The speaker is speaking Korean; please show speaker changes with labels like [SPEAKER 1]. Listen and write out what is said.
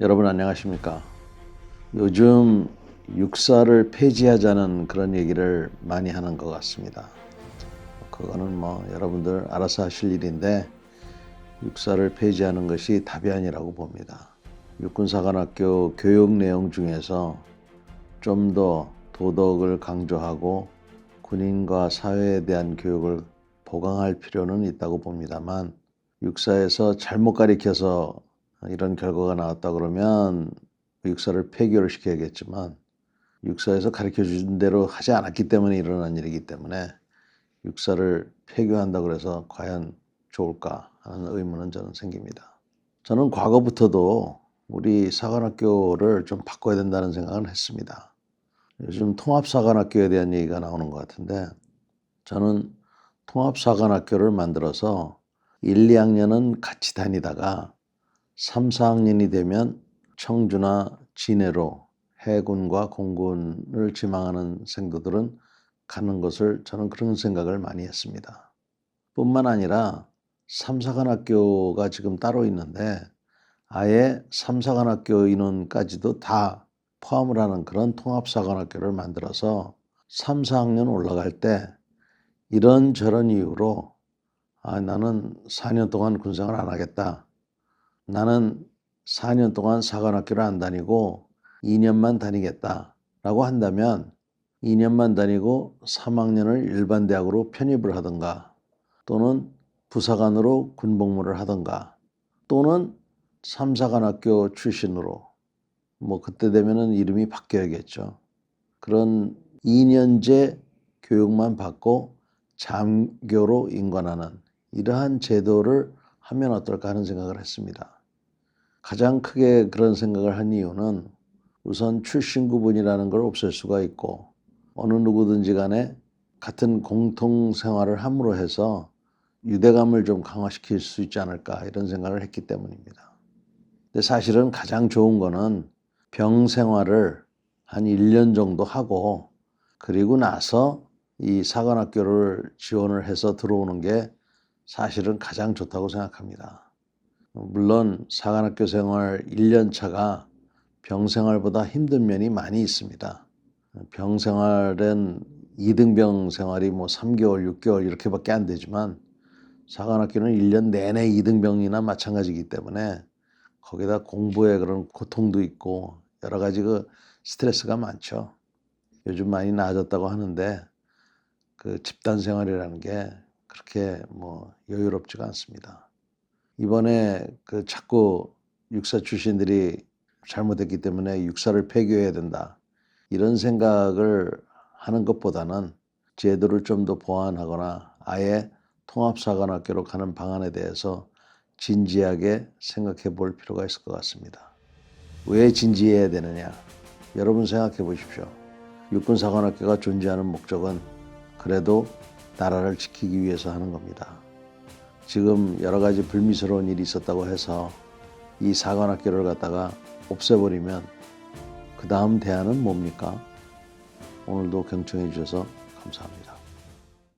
[SPEAKER 1] 여러분 안녕하십니까? 요즘 육사를 폐지하자는 그런 얘기를 많이 하는 것 같습니다. 그거는 뭐 여러분들 알아서 하실 일인데 육사를 폐지하는 것이 답이 아니라고 봅니다. 육군사관학교 교육 내용 중에서 좀 더 도덕을 강조하고 군인과 사회에 대한 교육을 보강할 필요는 있다고 봅니다만 육사에서 잘못 가리켜서 이런 결과가 나왔다 그러면 육사를 폐교를 시켜야겠지만 육사에서 가르쳐 준 대로 하지 않았기 때문에 일어난 일이기 때문에 육사를 폐교한다 그래서 과연 좋을까 하는 의문은 저는 생깁니다. 저는 과거부터도 우리 사관학교를 좀 바꿔야 된다는 생각을 했습니다. 요즘 통합사관학교에 대한 얘기가 나오는 것 같은데 저는 통합사관학교를 만들어서 1, 2학년은 같이 다니다가 3, 4학년이 되면 청주나 진해로 해군과 공군을 지망하는 생도들은 가는 것을 저는 그런 생각을 많이 했습니다. 뿐만 아니라 3, 4관학교가 지금 따로 있는데 아예 3, 4관학교 인원까지도 다 포함을 하는 그런 통합사관학교를 만들어서 3, 4학년 올라갈 때 이런 저런 이유로 아, 나는 4년 동안 군생활 안 하겠다. 나는 4년 동안 사관학교를 안 다니고 2년만 다니겠다. 라고 한다면 2년만 다니고 3학년을 일반 대학으로 편입을 하든가 또는 부사관으로 군복무를 하든가 또는 3, 4관학교 출신으로 뭐 그때 되면은 이름이 바뀌어야겠죠. 그런 2년제 교육만 받고 장교로 인관하는 이러한 제도를 하면 어떨까 하는 생각을 했습니다. 가장 크게 그런 생각을 한 이유는 우선 출신 구분이라는 걸 없앨 수가 있고 어느 누구든지 간에 같은 공통 생활을 함으로 해서 유대감을 좀 강화시킬 수 있지 않을까 이런 생각을 했기 때문입니다. 근데 사실은 가장 좋은 거는 병 생활을 한 1년 정도 하고 그리고 나서 이 사관학교를 지원을 해서 들어오는 게 사실은 가장 좋다고 생각합니다. 물론 사관학교 생활 1년 차가 병 생활보다 힘든 면이 많이 있습니다. 병 생활은 2등병 생활이 뭐 3개월, 6개월 이렇게밖에 안 되지만 사관학교는 1년 내내 2등병이나 마찬가지이기 때문에 거기다 공부에 그런 고통도 있고 여러 가지 그 스트레스가 많죠. 요즘 많이 나아졌다고 하는데 그 집단 생활이라는 게 그렇게 뭐 여유롭지가 않습니다. 이번에 그 자꾸 육사 출신들이 잘못했기 때문에 육사를 폐교해야 된다. 이런 생각을 하는 것보다는 제도를 좀 더 보완하거나 아예 통합사관학교로 가는 방안에 대해서 진지하게 생각해 볼 필요가 있을 것 같습니다. 왜 진지해야 되느냐? 여러분 생각해 보십시오. 육군사관학교가 존재하는 목적은 그래도 나라를 지키기 위해서 하는 겁니다. 지금 여러 가지 불미스러운 일이 있었다고 해서 이 사관학교를 갖다가 없애버리면 그 다음 대안은 뭡니까? 오늘도 경청해 주셔서 감사합니다.